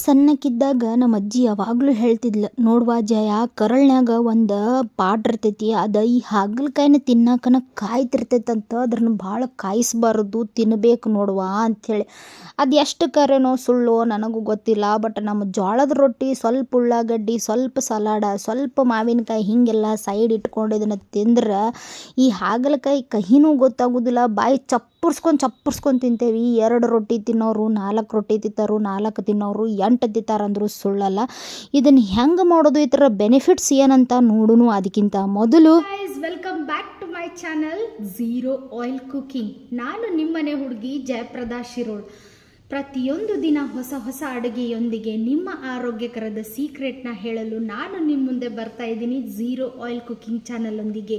ಸಣ್ಣಕ್ಕಿದ್ದಾಗ ನಮ್ಮ ಅಜ್ಜಿ ಯಾವಾಗಲೂ ಹೇಳ್ತಿದ್ಲು, ನೋಡ್ವಾ ಜಯ, ಕರಳ್ನ್ಯಾಗ ಒಂದು ಪಾಟ್ ಇರ್ತೈತಿ, ಅದು ಈ ಹಾಗಲಕಾಯಿನ ತಿನ್ನಾಕನ ಅಂತ ಅದ್ರನ್ನ ಭಾಳ ಕಾಯಿಸ್ಬಾರ್ದು ತಿನ್ನಬೇಕು ನೋಡ್ವಾ ಅಂಥೇಳಿ ಅದು ಎಷ್ಟು ಕರೆನೋ ಸುಳ್ಳೋ ನನಗೂ ಗೊತ್ತಿಲ್ಲ ಬಟ್ ನಮ್ಮ ಜೋಳದ ರೊಟ್ಟಿ ಸ್ವಲ್ಪ ಉಳ್ಳಾಗಡ್ಡಿ, ಸ್ವಲ್ಪ ಸಲಾಡ, ಸ್ವಲ್ಪ ಮಾವಿನಕಾಯಿ ಹೀಗೆಲ್ಲ ಸೈಡ್ ಇಟ್ಕೊಂಡು ಇದನ್ನು ತಿಂದ್ರೆ ಈ ಹಾಗಲಕಾಯಿ ಕಹಿನೂ ಗೊತ್ತಾಗೋದಿಲ್ಲ, ಬಾಯಿ ಚಪ್ಪರ್ಸ್ಕೊಂಡು ಚಪ್ಪರ್ಸ್ಕೊಂಡು ತಿಂತೇವೆ. ಎರಡು ರೊಟ್ಟಿ ತಿನ್ನೋರು, ನಾಲ್ಕು ರೊಟ್ಟಿ ತಿಂತಾರು, ನಾಲ್ಕು ತಿನ್ನೋರು ಎಂಟು ತಿಂತಾರಂದ್ರೂ ಸುಳ್ಳಲ್ಲ. ಇದನ್ನು ಹೆಂಗೆ ಮಾಡೋದು ಇದರ ಬೆನಿಫಿಟ್ಸ್ ಏನಂತ ನೋಡುನು ಅದಕ್ಕಿಂತ ಮೊದಲು welcome back to my channel zero oil cooking ನಾನು ನಿಮ್ಮನೆ ಹುಡುಗಿ ಜಯಪ್ರದಾ ಶಿರೋಳ್. ಪ್ರತಿಯೊಂದು ದಿನ ಹೊಸ ಹೊಸ ಅಡುಗೆಯೊಂದಿಗೆ ನಿಮ್ಮ ಆರೋಗ್ಯಕರದ ಸೀಕ್ರೆಟ್ನ ಹೇಳಲು ನಾನು ನಿಮ್ಮ ಮುಂದೆ ಬರ್ತಾ ಇದ್ದೀನಿ ಝೀರೋ ಆಯಿಲ್ ಕುಕಿಂಗ್ ಚಾನಲೊಂದಿಗೆ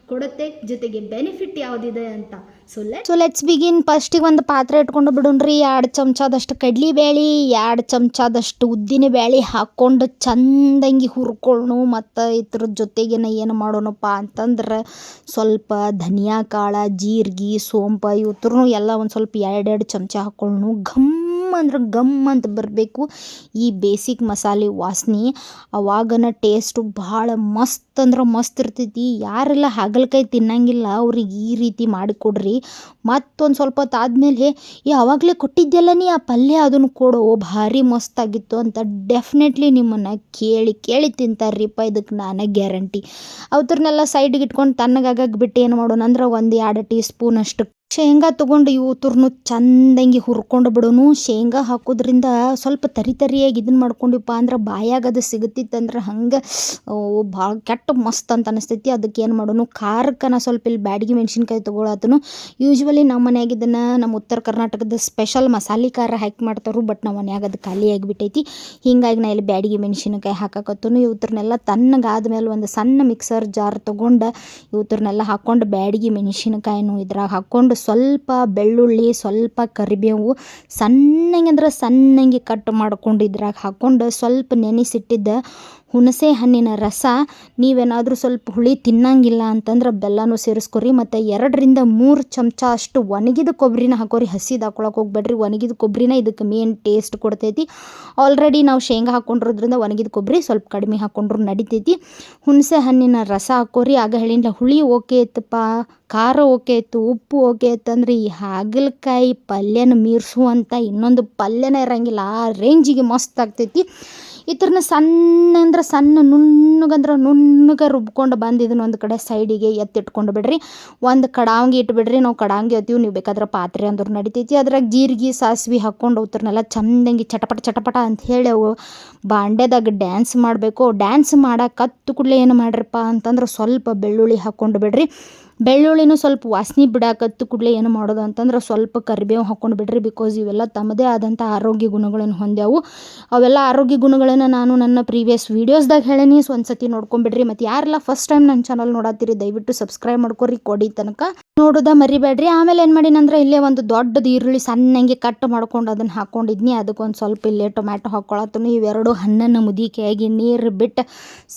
ಕೊಡುತ್ತೆ ಜೊತೆಗೆ ಬೆನಿಫಿಟ್ ಯಾವುದಿದೆ ಅಂತ. So let so let's begin ಫಸ್ಟಿಗೆ ಒಂದು ಪಾತ್ರೆ ಇಟ್ಕೊಂಡು ಬಿಡೋಣ್ರಿ. ಎರಡು ಚಮಚದಷ್ಟು ಕಡ್ಲಿಬೇಳೆ ಎರಡು ಚಮಚದಷ್ಟು ಉದ್ದಿನ ಬೇಳೆ ಹಾಕ್ಕೊಂಡು ಚಂದಂಗಿ ಹುರ್ಕೊಳ್ಳು ಮತ್ತು ಇದ್ರ ಜೊತೆಗೇನ ಏನು ಮಾಡೋಣಪ್ಪ ಅಂತಂದ್ರೆ ಸ್ವಲ್ಪ ಧನಿಯಾ ಕಾಳು, ಜೀರಿಗೆ, ಸೋಂಪು, ಇವತ್ರನು ಎಲ್ಲ ಒಂದು ಸ್ವಲ್ಪ ಎರಡೆರಡು ಚಮಚ ಹಾಕ್ಕೊಳ್ಳು ಘಮ್ ಅಂದ್ರೆ ಗಮ್ ಅಂತ ಬರಬೇಕು. ಈ ಬೇಸಿಕ್ ಮಸಾಲೆ ವಾಸನೆ ಅವಾಗನ ಟೇಸ್ಟು ಭಾಳ ಮಸ್ತ್ ಅಂದ್ರೆ ಮಸ್ತ್ ಇರ್ತೈತಿ. ಯಾರೆಲ್ಲ ಹಾಗಲಕಾಯಿ ತಿನ್ನಂಗಿಲ್ಲ, ಅವ್ರಿಗೆ ಈ ರೀತಿ ಮಾಡಿಕೊಡ್ರಿ ಮತ್ತೊಂದು ಸ್ವಲ್ಪ ಹೊತ್ತು ಆದಮೇಲೆ, ಏ ಆವಾಗಲೇ ನೀ ಆ ಪಲ್ಯ? ಅದನ್ನು ಕೊಡು. ಭಾರಿ ಮಸ್ತಾಗಿತ್ತು ಅಂತ ಡೆಫಿನೆಟ್ಲಿ ನಿಮ್ಮನ್ನು ಕೇಳಿ ಕೇಳಿ ತಿಂತಾರ್ರಿಪ್ಪ, ಇದಕ್ಕೆ ನಾನೇ ಗ್ಯಾರಂಟಿ ಅವ್ರನ್ನೆಲ್ಲ ಸೈಡಿಗೆ ಇಟ್ಕೊಂಡು ತಣ್ಣಗಾಗಕ್ಕೆ ಬಿಟ್ಟು ಏನು ಮಾಡೋಣ? ಅಂದ್ರೆ ಒಂದು ಎರಡು ಟೀ ಸ್ಪೂನ್ ಅಷ್ಟು ಶೇಂಗಾ ತೊಗೊಂಡು ತುರ್ನು ಚಂದಂಗಿ ಹುರ್ಕೊಂಡು ಬಿಡೋನು. ಶೇಂಗಾ ಹಾಕೋದ್ರಿಂದ ಸ್ವಲ್ಪ ತರಿ ತರಿಯಾಗಿ ಇದನ್ನ ಮಾಡ್ಕೊಂಡಿಪ್ಪ ಅಂದ್ರೆ ಬಾಯಾಗ ಅದು ಸಿಗುತ್ತಿತ್ತಂದ್ರೆ ಹಂಗೆ ಭಾಳ ಕೆಟ್ಟ ಮಸ್ತ್ ಅಂತ ಅನಿಸ್ತೈತಿ. ಅದಕ್ಕೆ ಏನು ಮಾಡೋನು, ಖಾರಕ್ಕನ ಸ್ವಲ್ಪ ಇಲ್ಲಿ ಬ್ಯಾಡಗಿ ಮೆಣಸಿನ್ಕಾಯಿ ತೊಗೊಳತ್ತನು ಯೂಶ್ವಲಿ ನಮ್ಮ ಮನ್ಯಾಗ ಇದನ್ನು ನಮ್ಮ ಉತ್ತರ ಕರ್ನಾಟಕದ ಸ್ಪೆಷಲ್ ಮಸಾಲೆ ಖಾರ ಹಾಕಿ ಮಾಡ್ತಾರು ಬಟ್ ನಮ್ಮ ಮನ್ಯಾಗ ಅದು ಖಾಲಿ ಆಗಿಬಿಟ್ಟೈತಿ. ಹಿಂಗಾಗಿ ನಾ ಇಲ್ಲಿ ಬ್ಯಾಡಗಿ ಮೆಣಸಿನ್ಕಾಯಿ ಹಾಕಕತ್ತನು. ತಣ್ಣಗಾದ ಮೇಲೆ ಒಂದು ಸಣ್ಣ ಮಿಕ್ಸರ್ ಜಾರ್ ತೊಗೊಂಡು ಇವತ್ರನ್ನೆಲ್ಲ ಹಾಕ್ಕೊಂಡು ಬ್ಯಾಡಗಿ ಮೆಣಸಿನ್ಕಾಯಿನೂ ಇದ್ರಾಗ ಹಾಕ್ಕೊಂಡು ಸ್ವಲ್ಪ ಬೆಳ್ಳುಳ್ಳಿ ಸ್ವಲ್ಪ ಕರಿಬೇವು ಸಣ್ಣಗೆ ಅಂದ್ರೆ ಸಣ್ಣಗೆ ಕಟ್ ಮಾಡ್ಕೊಂಡು ಇದ್ರಾಗ ಹಾಕ್ಕೊಂಡು ಸ್ವಲ್ಪ ನೆನೆಸಿಟ್ಟಿದ್ದ ಹುಣಸೆ ಹಣ್ಣಿನ ರಸ, ನೀವೇನಾದರೂ ಸ್ವಲ್ಪ ಹುಳಿ ತಿನ್ನಂಗಿಲ್ಲ ಅಂತಂದ್ರೆ ಬೆಲ್ಲನೂ ಸೇರಿಸ್ಕೊರಿ, ಮತ್ತು ಎರಡರಿಂದ ಮೂರು ಚಮಚ ಅಷ್ಟು ಒಣಗಿದ ಕೊಬ್ಬರಿನ ಹಾಕೋರಿ, ಹಸಿದು ಹಾಕೊಳಕ್ಕೆ ಹೋಗ್ಬೇಡ್ರಿ. ಒಣಗಿದ ಕೊಬ್ಬರಿನ ಇದಕ್ಕೆ ಮೇನ್ ಟೇಸ್ಟ್ ಕೊಡ್ತೈತಿ. ಆಲ್ರೆಡಿ ನಾವು ಶೇಂಗಾ ಹಾಕ್ಕೊಂಡಿರೋದ್ರಿಂದ ಒಣಗಿದ ಕೊಬ್ಬರಿ ಸ್ವಲ್ಪ ಕಡಿಮೆ ಹಾಕ್ಕೊಂಡ್ರು ನಡಿತೈತಿ. ಹುಣಸೆ ಹಣ್ಣಿನ ರಸ ಹಾಕೋರಿ. ಆಗ ಹೇಳಿಲ್ಲ ಹುಳಿ ಓಕೆ ಇತ್ತಪ್ಪ ಖಾರ ಓಕೆ ಇತ್ತು ಉಪ್ಪು ಓಕೆ ಇತ್ತಂದ್ರೆ ಈ ಹಾಗಲಕಾಯಿ ಪಲ್ಯನ ಮೀರಿಸುವಂಥ ಇನ್ನೊಂದು ಪಲ್ಯನೇ ಇರಂಗಿಲ್ಲ. ಆ ರೇಂಜಿಗೆ ಮಸ್ತ್ ಆಗ್ತೈತಿ. ಥರನ ಸಣ್ಣ ಅಂದ್ರೆ ಸಣ್ಣ ನುಣ್ಣಗಂದ್ರೆ ನುಣ್ಣಗೆ ರುಬ್ಕೊಂಡು ಬಂದು ಇದನ್ನ ಒಂದು ಕಡೆ ಸೈಡಿಗೆ ಎತ್ತಿಟ್ಕೊಂಡು ಬಿಡ್ರಿ. ಒಂದು ಕಡಾಂಗಿ ಇಟ್ಬಿಡ್ರಿ. ನಾವು ಕಡಾಂಗಿ ಎತ್ತೀವಿ ನೀವು ಬೇಕಾದ್ರೆ ಪಾತ್ರೆ ಅಂದ್ರೆ ನಡಿತೈತಿ. ಅದ್ರಾಗ ಜೀರಿಗೆ, ಸಾಸ್ವಿ ಹಾಕ್ಕೊಂಡು ಅವತ್ರನ್ನೆಲ್ಲ ಚಂದಂಗಿ ಚಟಪಟ ಚಟಪಟ ಅಂತ ಹೇಳಿ ಅವು ಬಾಂಡೆದಾಗ ಡ್ಯಾನ್ಸ್ ಮಾಡಬೇಕು. ಡ್ಯಾನ್ಸ್ ಕತ್ತು ಕೂಡಲೇ ಏನು ಮಾಡ್ರಪ್ಪ ಅಂತಂದ್ರೆ ಸ್ವಲ್ಪ ಬೆಳ್ಳುಳ್ಳಿ ಹಾಕ್ಕೊಂಡು ಬಿಡ್ರಿ. ಬೆಳ್ಳುಳ್ಳಿನೂ ಸ್ವಲ್ಪ ವಾಸನೆ ಬಿಡಾಕತ್ತು ಕೂಡಲೇ ಏನು ಮಾಡೋದು ಅಂತಂದ್ರೆ ಸ್ವಲ್ಪ ಕರಿಬೇವು ಹಾಕ್ಕೊಂಡು ಬಿಡ್ರಿ ಬಿಕಾಸ್ ಇವೆಲ್ಲ ತಮ್ಮದೇ ಆದಂಥ ಆರೋಗ್ಯ ಗುಣಗಳನ್ನು ಹೊಂದ್ಯಾವು. ಅವೆಲ್ಲ ಆರೋಗ್ಯ ಗುಣಗಳನ್ನು ನಾನು ನನ್ನ ಪ್ರೀವಿಯಸ್ ವೀಡಿಯೋಸ್ದಾಗ ಹೇಳೇನಿ, ಸೊ ಒಂದ್ಸತಿ ನೋಡ್ಕೊಂಬಿಡ್ರಿ ಮತ್ತು ಯಾರೆಲ್ಲ ಫಸ್ಟ್ ಟೈಮ್ ನನ್ನ ಚಾನಲ್ ನೋಡತ್ತೀರಿ, ದಯವಿಟ್ಟು ಸಬ್ಸ್ಕ್ರೈಬ್ ಮಾಡ್ಕೊರಿ, ಕೊಡಿ ತನಕ. ನೋಡೋದ ಮರಿಬೇಡ್ರಿ. ಆಮೇಲೆ ಏನು ಮಾಡೀನಂದ್ರೆ ಇಲ್ಲೇ ಒಂದು ದೊಡ್ಡದು ಈರುಳ್ಳಿ ಸಣ್ಣಂಗೆ ಕಟ್ ಮಾಡ್ಕೊಂಡು ಅದನ್ನು ಹಾಕ್ಕೊಂಡಿದ್ನಿ ಅದಕ್ಕೊಂದು ಸ್ವಲ್ಪ ಇಲ್ಲೇ ಟೊಮ್ಯಾಟೊ ಹಾಕ್ಕೊಳತ್ತನು ಇವೆರಡು ಹಣ್ಣನ್ನು ಮುದಿಕೆಯಾಗಿ ನೀರು ಬಿಟ್ಟು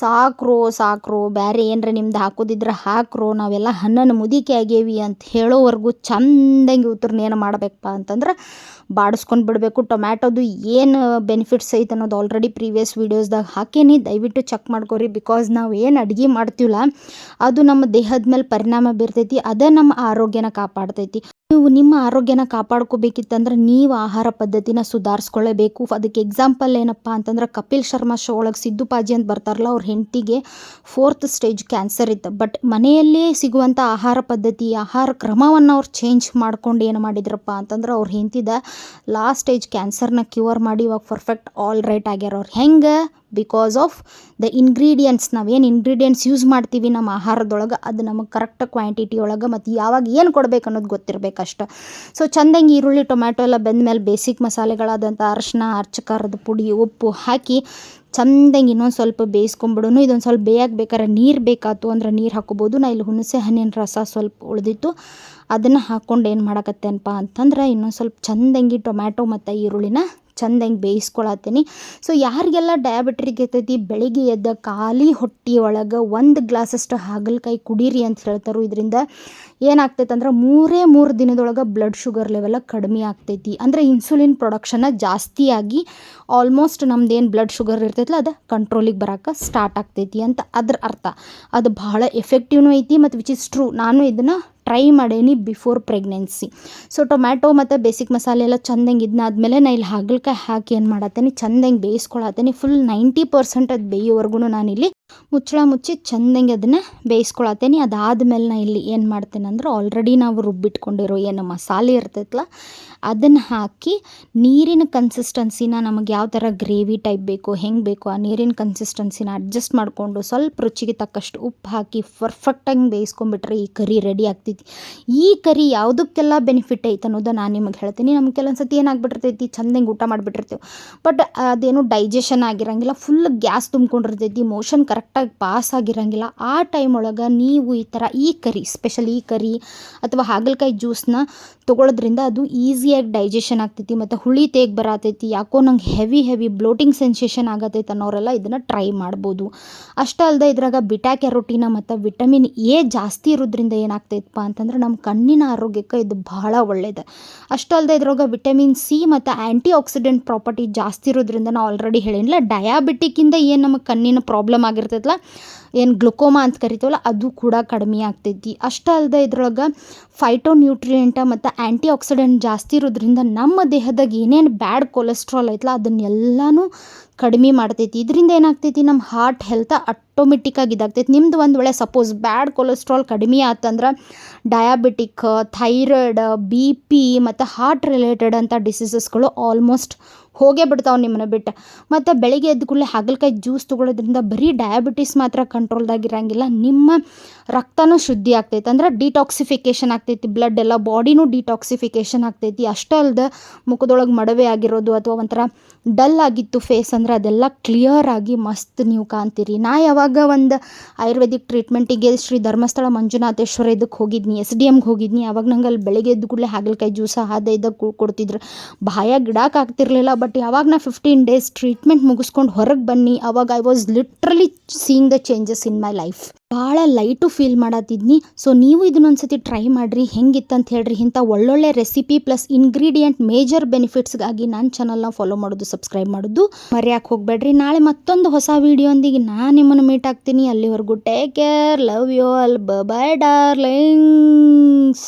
ಸಾಕ್ರೋ ಸಾಕ್ರೋ. ಬೇರೆ ಏನರ ನಿಮ್ದು ಹಾಕೋದಿದ್ರೆ ಹಾಕ್ರೋ. ನಾವೆಲ್ಲ ಹಣ್ಣನ್ನು ಮುದಿಕೆ ಆಗೇವಿ ಅಂತ ಹೇಳೋವರೆಗೂ ಚಂದಂಗೆ ಉತ್ತರನ ಏನು ಮಾಡಬೇಕಪ್ಪ ಅಂತಂದ್ರೆ ಬಾಡಿಸ್ಕೊಂಡು ಬಿಡಬೇಕು. ಟೊಮ್ಯಾಟೊದು ಏನು ಬೆನಿಫಿಟ್ಸ್ ಐತೆ ಅನ್ನೋದು ಆಲ್ರೆಡಿ ಪ್ರೀವಿಯಸ್ ವೀಡಿಯೋಸ್ದಾಗ ಹಾಕೀನಿ. ದಯವಿಟ್ಟು ಚೆಕ್ ಮಾಡ್ಕೋರಿ. ಬಿಕಾಸ್ ನಾವು ಏನು ಅಡುಗೆ ಮಾಡ್ತೀವಲ್ಲ ಅದು ನಮ್ಮ ದೇಹದ ಮೇಲೆ ಪರಿಣಾಮ ಬೀರ್ತೈತಿ. ಅದೇ ನಮ್ಮ ಆರೋಗ್ಯನ ಕಾಪಾಡ್ತೈತಿ. ನೀವು ನಿಮ್ಮ ಆರೋಗ್ಯನ ಕಾಪಾಡ್ಕೋಬೇಕಿತ್ತಂದ್ರೆ ನೀವು ಆಹಾರ ಪದ್ಧತಿನ ಸುಧಾರಿಸ್ಕೊಳ್ಳೇಬೇಕು ಅದಕ್ಕೆ ಎಕ್ಸಾಂಪಲ್ ಏನಪ್ಪ ಅಂತಂದ್ರೆ ಕಪಿಲ್ ಶರ್ಮಾ ಶೋ ಒಳಗೆ ಸಿದ್ದು ಪಾಜಿ ಅಂತ ಬರ್ತಾರಲ್ಲ, ಅವ್ರ ಹೆಂಡತಿಗೆ ಫೋರ್ತ್ ಸ್ಟೇಜ್ ಕ್ಯಾನ್ಸರ್ ಇತ್ತು. ಬಟ್ ಮನೆಯಲ್ಲೇ ಸಿಗುವಂಥ ಆಹಾರ ಪದ್ಧತಿ, ಆಹಾರ ಕ್ರಮವನ್ನು ಅವ್ರು ಚೇಂಜ್ ಮಾಡ್ಕೊಂಡು ಏನು ಮಾಡಿದ್ರಪ್ಪ ಅಂತಂದ್ರೆ ಅವ್ರ ಹೆಂಡತಿದ ಲಾಸ್ಟ್ ಸ್ಟೇಜ್ ಕ್ಯಾನ್ಸರ್ನ ಕ್ಯೂರ್ ಮಾಡಿ ಇವಾಗ ಪರ್ಫೆಕ್ಟ್ ಆಲ್ ರೈಟ್ ಆಗ್ಯಾರ ಅವ್ರು. ಹೆಂಗೆ? ಬಿಕಾಸ್ ಆಫ್ ದ ಇಂಗ್ರೀಡಿಯೆಂಟ್ಸ್ ನಾವೇನು ಇಂಗ್ರೀಡಿಯೆಂಟ್ಸ್ ಯೂಸ್ ಮಾಡ್ತೀವಿ ನಮ್ಮ ಆಹಾರದೊಳಗೆ, ಅದು ನಮಗೆ ಕರೆಕ್ಟ್ ಕ್ವಾಂಟಿಟಿ ಒಳಗೆ ಮತ್ತು ಯಾವಾಗ ಏನು ಕೊಡ್ಬೇಕು ಅನ್ನೋದು ಗೊತ್ತಿರಬೇಕಷ್ಟ ಸೊ ಚಂದಂಗೆ ಈರುಳ್ಳಿ, ಟೊಮ್ಯಾಟೊ ಎಲ್ಲ ಬೆಂದ ಮೇಲೆ ಬೇಸಿಕ್ ಮಸಾಲೆಗಳಾದಂಥ ಅರಶಿನ ಅರ್ಚಕಾರದ ಪುಡಿ, ಉಪ್ಪು ಹಾಕಿ ಚಂದಂಗೆ ಇನ್ನೊಂದು ಸ್ವಲ್ಪ ಬೇಯಿಸ್ಕೊಂಬಿಡೋನು. ಇದೊಂದು ಸ್ವಲ್ಪ ಬೇಯಕ್ಕೆ ಬೇಕಾದ್ರೆ ನೀರು ಬೇಕಾಯ್ತು ಅಂದ್ರೆ ನೀರು ಹಾಕೋಬೋದು ನಾ ಇಲ್ಲಿ ಹುಣಸೆ ಹಣ್ಣಿನ ರಸ ಸ್ವಲ್ಪ ಉಳಿದಿತ್ತು. ಅದನ್ನು ಹಾಕ್ಕೊಂಡು ಏನು ಮಾಡಕತ್ತೇನಪ್ಪ ಅಂತಂದ್ರೆ ಇನ್ನೊಂದು ಸ್ವಲ್ಪ ಚಂದಂಗಿ ಟೊಮ್ಯಾಟೊ ಮತ್ತು ಈರುಳ್ಳಿನ ಚಂದಂಗೆ ಬೇಯಿಸ್ಕೊಳತ್ತೀನಿ. ಸೊ ಯಾರಿಗೆಲ್ಲ ಡಯಾಬಿಟ್ರಿಕ್ ಇರ್ತೈತಿ, ಬೆಳಿಗ್ಗೆ ಎದ್ದ ಖಾಲಿ ಹೊಟ್ಟೆ ಒಳಗೆ ಒಂದು ಗ್ಲಾಸಷ್ಟು ಹಾಗಲಕಾಯಿ ಕುಡೀರಿ ಅಂತ ಹೇಳ್ತಾರೆ, ಇದರಿಂದ ಏನಾಗ್ತೈತೆ ಅಂದ್ರೆ ಮೂರೇ ಮೂರು ದಿನದೊಳಗೆ ಬ್ಲಡ್ ಶುಗರ್ ಲೆವೆಲ್ಲ ಕಡಿಮೆ ಆಗ್ತೈತಿ. ಅಂದರೆ ಇನ್ಸುಲಿನ್ ಪ್ರೊಡಕ್ಷನ್ನ ಜಾಸ್ತಿಯಾಗಿ ಆಲ್ಮೋಸ್ಟ್ ನಮ್ದೇನು ಬ್ಲಡ್ ಶುಗರ್ ಇರ್ತೈತಲ್ಲ ಅದು ಕಂಟ್ರೋಲಿಗೆ ಬರೋಕ್ಕೆ ಸ್ಟಾರ್ಟ್ ಆಗ್ತೈತಿ ಅಂತ ಅದ್ರ ಅರ್ಥ. ಅದು ಬಹಳ ಎಫೆಕ್ಟಿವ್ನೂ ಐತಿ ಮತ್ತು ವಿಚ್ ಇಸ್ ಟ್ರೂ ನಾನು ಇದನ್ನು ಟ್ರೈ ಮಾಡೇನಿ ಬಿಫೋರ್ ಪ್ರೆಗ್ನೆನ್ಸಿ. ಸೊ ಟೊಮ್ಯಾಟೊ ಮತ್ತು ಬೇಸಿಕ್ ಮಸಾಲೆ ಎಲ್ಲ ಚಂದಂಗೆ ಇದನ್ನಾದ್ಮೇಲೆ ನಾ ಇಲ್ಲಿ ಹಾಗಲಕಾಯಿ ಹಾಕಿ ಏನು ಮಾಡತ್ತೀನಿ ಚಂದಂಗೆ ಬೇಯಿಸ್ಕೊಳತ್ತೀನಿ ಫುಲ್ ನೈಂಟಿ ಪರ್ಸೆಂಟ್ ಅದು ಬೇಯೋವರೆಗೂ ನಾನಿಲ್ಲಿ ಮುಚ್ಚಳ ಮುಚ್ಚಿ ಚಂದಂಗೆ ಅದನ್ನು ಬೇಯಿಸ್ಕೊಳತ್ತೀನಿ ಅದಾದ್ಮೇಲೆ ನಾ ಇಲ್ಲಿ ಏನು ಮಾಡ್ತೇನೆ ಅಂದ್ರೆ ಆಲ್ರೆಡಿ ನಾವು ರುಬ್ಬಿಟ್ಕೊಂಡಿರೋ ಏನು ಮಸಾಲೆ ಇರ್ತೈತಲ್ಲ ಅದನ್ನು ಹಾಕಿ ನೀರಿನ ಕನ್ಸಿಸ್ಟೆನ್ಸಿನ ನಮಗೆ ಯಾವ ಥರ ಗ್ರೇವಿ ಟೈಪ್ ಬೇಕು, ಹೆಂಗೆ ಬೇಕು ಆ ನೀರಿನ ಕನ್ಸಿಸ್ಟೆನ್ಸಿನ ಅಡ್ಜಸ್ಟ್ ಮಾಡಿಕೊಂಡು ಸ್ವಲ್ಪ ರುಚಿಗೆ ತಕ್ಕಷ್ಟು ಉಪ್ಪು ಹಾಕಿ ಪರ್ಫೆಕ್ಟಾಗಿ ಬೇಯಿಸ್ಕೊಂಬಿಟ್ರೆ ಈ ಕರಿ ರೆಡಿ ಆಗ್ತೈತಿ. ಈ ಕರಿ ಯಾವುದಕ್ಕೆಲ್ಲ ಬೆನಿಫಿಟ್ ಐತೆ ಅನ್ನೋದು ನಾನು ನಿಮಗೆ ಹೇಳ್ತೀನಿ. ನಮ್ಗೆ ಕೆಲವೊಂದು ಸತಿ ಏನಾಗ್ಬಿಟ್ಟಿರ್ತೈತಿ, ಚಂದಂಗೆ ಊಟ ಮಾಡಿಬಿಟ್ಟಿರ್ತೇವೆ. ಬಟ್ ಅದೇನು ಡೈಜೆಷನ್ ಆಗಿರಂಗಿಲ್ಲ ಫುಲ್ ಗ್ಯಾಸ್ ತುಂಬ್ಕೊಂಡಿರ್ತೈತಿ ಮೋಷನ್ ಕರೆಕ್ಟಾಗಿ ಪಾಸ್ ಆಗಿರಂಗಿಲ್ಲ. ಆ ಟೈಮ್ ಒಳಗೆ ನೀವು ಈ ಥರ ಈ ಕರಿ ಸ್ಪೆಷಲ್ ಈ ಕರಿ ಅಥವಾ ಹಾಗಲಕಾಯಿ ಜ್ಯೂಸ್ನ ತೊಗೊಳೋದ್ರಿಂದ ಅದು ಈಸಿಯಾಗಿ ಡೈಜೆಷನ್ ಆಗ್ತೈತಿ, ಮತ್ತು ಹುಳಿ ತೇಗ್ ಬರತೈತಿ, ಯಾಕೋ ನಂಗೆ ಹೆವಿ ಹೆವಿ ಬ್ಲೋಟಿಂಗ್ ಸೆನ್ಸೇಷನ್ ಆಗತೈತೆ ಅನ್ನೋರೆಲ್ಲ ಇದನ್ನು ಟ್ರೈ ಮಾಡ್ಬೋದು. ಅಷ್ಟೇ ಅಲ್ಲದೆ ಇದ್ರಾಗ ಬಿಟಾ ಕ್ಯಾರೋಟಿನ ಮತ್ತು ವಿಟಮಿನ್ ಎ ಜಾಸ್ತಿ ಇರೋದ್ರಿಂದ ಏನಾಗ್ತೈತಪ್ಪ ಅಂತಂದ್ರೆ ನಮ್ಮ ಕಣ್ಣಿನ ಆರೋಗ್ಯಕ್ಕೆ ಇದು ಬಹಳ ಒಳ್ಳೆಯದು ಅಷ್ಟೇ ಅಲ್ಲದೆ ಇದ್ರಾಗ ವಿಟಮಿನ್ ಸಿ ಮತ್ತು ಆ್ಯಂಟಿ ಆಕ್ಸಿಡೆಂಟ್ ಪ್ರಾಪರ್ಟಿ ಜಾಸ್ತಿ ಇರೋದ್ರಿಂದ ನಾವು ಆಲ್ರೆಡಿ ಹೇಳಿಲ್ಲ ಡಯಾಬಿಟಿಕ್ಕಿಂದ ಏನು ನಮಗೆ ಕಣ್ಣಿನ ಪ್ರಾಬ್ಲಮ್ ಆಗಿರ್ತೈತಲ್ಲ ಏನು ಗ್ಲುಕೋಮಾ ಅಂತ ಕರಿತೀವಲ್ಲ, ಅದು ಕೂಡ ಕಡಿಮೆ ಆಗ್ತೈತಿ. ಅಷ್ಟೇ ಅಲ್ಲದೆ ಇದ್ರೊಳಗೆ ಫೈಟೋ ನ್ಯೂಟ್ರಿಯೆಂಟ ಮತ್ತು ಆ್ಯಂಟಿ ಆಕ್ಸಿಡೆಂಟ್ ಜಾಸ್ತಿ ಇರೋದ್ರಿಂದ ನಮ್ಮ ದೇಹದಾಗ ಏನೇನು ಬ್ಯಾಡ್ ಕೊಲೆಸ್ಟ್ರಾಲ್ ಐತಲ್ಲ ಅದನ್ನೆಲ್ಲನೂ ಕಡಿಮೆ ಮಾಡ್ತೈತಿ. ಇದರಿಂದ ಏನಾಗ್ತೈತಿ ನಮ್ಮ ಹಾರ್ಟ್ ಹೆಲ್ತ್ ಆಟೋಮೆಟಿಕ್ಕಾಗಿ ಇದಾಗ್ತೈತಿ. ನಿಮ್ದು ಒಂದು ವೇಳೆ ಸಪೋಸ್ ಬ್ಯಾಡ್ ಕೊಲೆಸ್ಟ್ರಾಲ್ ಕಡಿಮೆ ಆತಂದ್ರೆ ಡಯಾಬಿಟಿಕ್ ಥೈರಾಯ್ಡ್ ಬಿ ಪಿ ಮತ್ತು ಹಾರ್ಟ್ ರಿಲೇಟೆಡ್ ಅಂತ ಡಿಸೀಸಸ್ಗಳು ಆಲ್ಮೋಸ್ಟ್ ಹೋಗೇ ಬಿಡ್ತಾವೆ ನಿಮ್ಮನ್ನ ಬಿಟ್ಟು. ಮತ್ತು ಬೆಳಿಗ್ಗೆ ಎದ್ದ ಕೂಡಲೇ ಹಾಗಲಕಾಯಿ ಜ್ಯೂಸ್ ತೊಗೊಳೋದ್ರಿಂದ ಬರೀ ಡಯಾಬಿಟಿಸ್ ಮಾತ್ರ ಕಂಟ್ರೋಲ್ದಾಗಿರಂಗಿಲ್ಲ ನಿಮ್ಮ ರಕ್ತನೂ ಶುದ್ಧಿ ಆಗ್ತೈತೆ. ಅಂದ್ರೆ ಡಿಟಾಕ್ಸಿಫಿಕೇಷನ್ ಆಗ್ತೈತಿ ಬ್ಲಡ್ ಎಲ್ಲ ಬಾಡಿನೂ ಡಿಟಾಕ್ಸಿಫಿಕೇಷನ್ ಆಗ್ತೈತಿ. ಅಷ್ಟೇ ಅಲ್ಲದೆ ಮುಖದೊಳಗೆ ಮಡವೆ ಆಗಿರೋದು ಅಥವಾ ಒಂಥರ ಡಲ್ ಆಗಿತ್ತು ಫೇಸ್ ಅಂದ್ರೆ ಅದೆಲ್ಲ ಕ್ಲಿಯರ್ ಆಗಿ ಮಸ್ತ್ ನೀವು ಕಾಣ್ತೀರಿ. ನಾ ಯಾವಾಗ ಒಂದು ಆಯುರ್ವೇದಿಕ್ ಟ್ರೀಟ್ಮೆಂಟಿಗೆ ಶ್ರೀ ಧರ್ಮಸ್ಥಳ ಮಂಜುನಾಥೇಶ್ವರ ಇದಕ್ಕೆ ಹೋಗಿದ್ನಿ ಎಸ್ ಡಿ ಎಮ್ಗೆ ಹೋಗಿದ್ನಿ, ಅವಾಗ ನಂಗೆ ಅಲ್ಲಿ ಬೆಳಗ್ಗೆ ಎದ್ದು ಕೂಡಲೇ ಹಾಗಲಕಾಯಿ ಜ್ಯೂಸ ಅದ ಇದಕ್ಕೆ ಕೊಡ್ತಿದ್ರು. ಭಯ ಗಿಡಕ್ಕೆ ಆಗ್ತಿರ್ಲಿಲ್ಲ ಬಟ್ ಯಾವಾಗ ನಾ ಫಿಫ್ಟೀನ್ ಡೇಸ್ ಟ್ರೀಟ್ಮೆಂಟ್ ಮುಗಿಸ್ಕೊಂಡು ಹೊರಗೆ ಬನ್ನಿ, ಅವಾಗ I was literally seeing the changes in my life ಭಾಳ ಲೈಟು ಫೀಲ್ ಮಾಡತ್ತಿದ್ನಿ ಸೊ ನೀವು ಇದನ್ನೊಂದ್ಸತಿ ಟ್ರೈ ಮಾಡಿರಿ. ಹೆಂಗಿತ್ತಂತ ಹೇಳ್ರಿ. ಇಂಥ ಒಳ್ಳೊಳ್ಳೆ ರೆಸಿಪಿ ಪ್ಲಸ್ ಇಂಗ್ರೀಡಿಯೆಂಟ್ ಮೇಜರ್ ಬೆನಿಫಿಟ್ಸ್ಗಾಗಿ ನನ್ನ ಚಾನಲ್ನ ಫಾಲೋ ಮಾಡೋದು ಸಬ್ಸ್ಕ್ರೈಬ್ ಮಾಡೋದು ಮರೆಯಕ್ಕೆ ಹೋಗಬೇಡ್ರಿ. ನಾಳೆ ಮತ್ತೊಂದು ಹೊಸ ವೀಡಿಯೋಂದಿಗೆ ನಾನು ನಿಮ್ಮನ್ನು ಮೀಟ್ ಆಗ್ತೀನಿ. ಅಲ್ಲಿವರೆಗೂ take care love you all bye darlings